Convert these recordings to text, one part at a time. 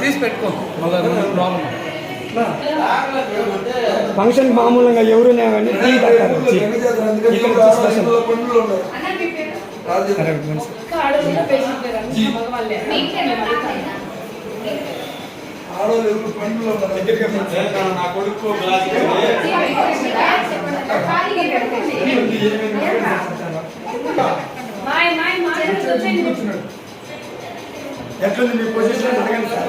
తీసి పెట్టుకో. Problem function మామూలుగా ఎవరున్నా కానీ టీ తాగుతారు. వచ్చి ఇక్కడ ఎట్లుంది మీ పొజిషన్ అడగండి సార్.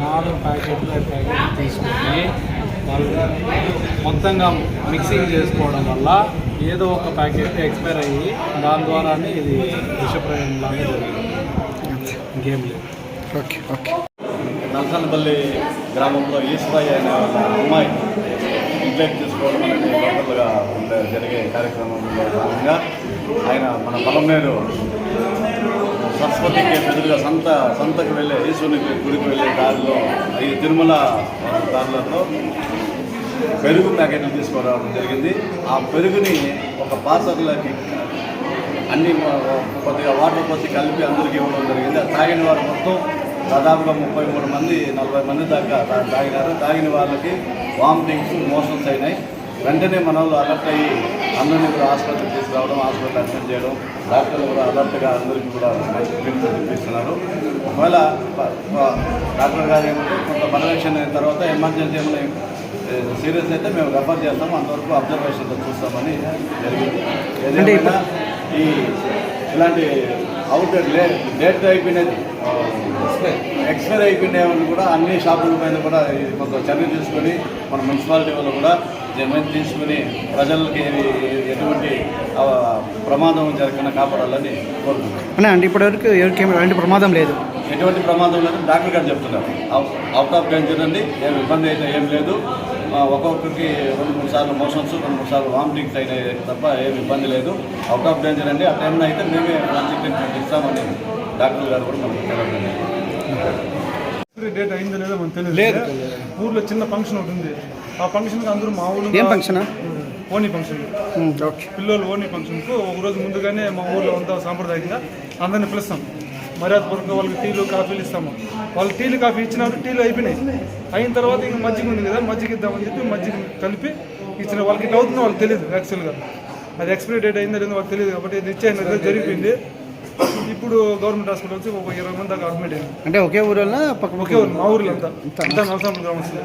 నాలుగు ప్యాకెట్లు ప్యాకెట్ తీసుకొని మొత్తంగా మిక్సింగ్ చేసుకోవడం వల్ల ఏదో ఒక ప్యాకెట్ ఎక్స్పైర్ అయ్యి దాని ద్వారానే ఇది విషప్రయోగం లాగా జరిగింది. లేదు. Okay okay. నల్సనపల్లి గ్రామంలో ఈశ్వరయ్య అనే వాళ్ళ అమ్మాయి ఇంట్లోకి తీసుకోవడం అనేది జరిగే కార్యక్రమంలో భాగంగా ఆయన మన పొలంనేరు సరస్వతికి ఎదురుగా సంత సంతకు వెళ్ళే ఈశ్వరునికి గుడికి వెళ్ళే దారిలో ఈ తిరుమల దారులలో పెరుగు ప్యాకెట్లు తీసుకురావడం జరిగింది. ఆ పెరుగుని ఒక పాత్రలోకి అన్ని కొద్దిగా వాటర్ పోసి కలిపి అందరికీ ఇవ్వడం జరిగింది. ఆ తాగిన వారు మొత్తం దాదాపుగా ముప్పై మూడు మంది నలభై మంది దాకా తాగినారు. తాగిన వాళ్ళకి వామిటింగ్స్ మోషన్స్ అయినాయి. వెంటనే మన వాళ్ళు అలర్ట్ అయ్యి అందరినీ కూడా ఆసుపత్రికి తీసుకురావడం హాస్పిటల్ అడ్మిట్ చేయడం డాక్టర్లు కూడా అలర్ట్గా అందరికీ కూడా ట్రీట్మెంట్ ఇప్పిస్తున్నారు ఒకవేళ డాక్టర్ గారు ఏమంటే కొంత పర్యవేక్షణ అయిన తర్వాత ఎమర్జెన్సీ ఏమైనా సీరియస్ అయితే మేము రెఫర్ చేస్తాము అంతవరకు అబ్జర్వేషన్లో చూస్తామని జరిగింది. ఏదేమైనా ఈ ఇలాంటి అవుట్ లే డేట్ అయిపోయినది ఎక్స్పైర్ అయిపోయినవి కూడా అన్ని షాపుల పైన కూడా కొంత చర్య తీసుకొని మన మున్సిపాలిటీ వాళ్ళు కూడా జమీన్ తీసుకుని ప్రజలకి ఎటువంటి ప్రమాదం జరగకుండా కాపాడాలని కోరుకుంటున్నాను అంటే ఇప్పటివరకు ఎవరికి ఎలాంటి ప్రమాదం లేదు. ఎటువంటి ప్రమాదం లేదు. డాక్టర్ గారు చెప్తున్నారు. అవు- అవుట్ ఆఫ్ డేంజర్ అండి. ఏం ఇబ్బంది అయితే ఏం లేదు. ఒక్కొక్కరికి రెండు మూడు సార్లు మోషన్స్ రెండు మూడు సార్లు వామిటింగ్స్ అయినాయి తప్ప ఏం ఇబ్బంది లేదు. అవుట్ ఆఫ్ డేంజర్ అండి. ఆ టైంలో అయితే మేమే మంచి ట్రీట్మెంట్ ఇస్తామని డాక్టర్ గారు కూడా మనకు డేట్ అయిందో లేదో మనకు తెలియదు. లేదు. ఊర్లో చిన్న ఫంక్షన్ ఒకటి ఉంది. ఆ ఫంక్షన్కి అందరూ మా ఊళ్ళో ఏం ఫంక్షన్ ఓనీ ఫంక్షన్ ఓకే. పిల్లలు ఓనీ ఫంక్షన్కు ఒక రోజు ముందుగానే మా ఊర్లో అంతా సాంప్రదాయంగా అందరిని పిలుస్తాం. మర్యాదపూర్వకంగా వాళ్ళకి టీలు కాఫీలు ఇస్తాము. వాళ్ళు టీలు కాఫీ ఇచ్చినప్పుడు టీలు అయిపోయినాయి. అయిన తర్వాత ఇంకా మజ్జిగ ఉంది కదా మజ్జిగ ఇద్దామని చెప్పి మజ్జిగ కలిపి ఇచ్చిన వాళ్ళకి ఇట్లా అవుతుందో వాళ్ళకి తెలియదు యాక్చువల్గా అది ఎక్స్పైరీ డేట్ అయిందో లేదో వాళ్ళకి తెలియదు కాబట్టి నిశ్చయం అనేది జరిగిపోయింది. ఇప్పుడు గవర్నమెంట్ హాస్పిటల్ వచ్చి ఒక ఇరవై మంది దాకా అడ్మిట్ అయ్యింది అంటే ఒకే పక్క ఒకే ఊరు మా ఊర్లో అంతా. అంతా. నలసామ గ్రామస్తులే.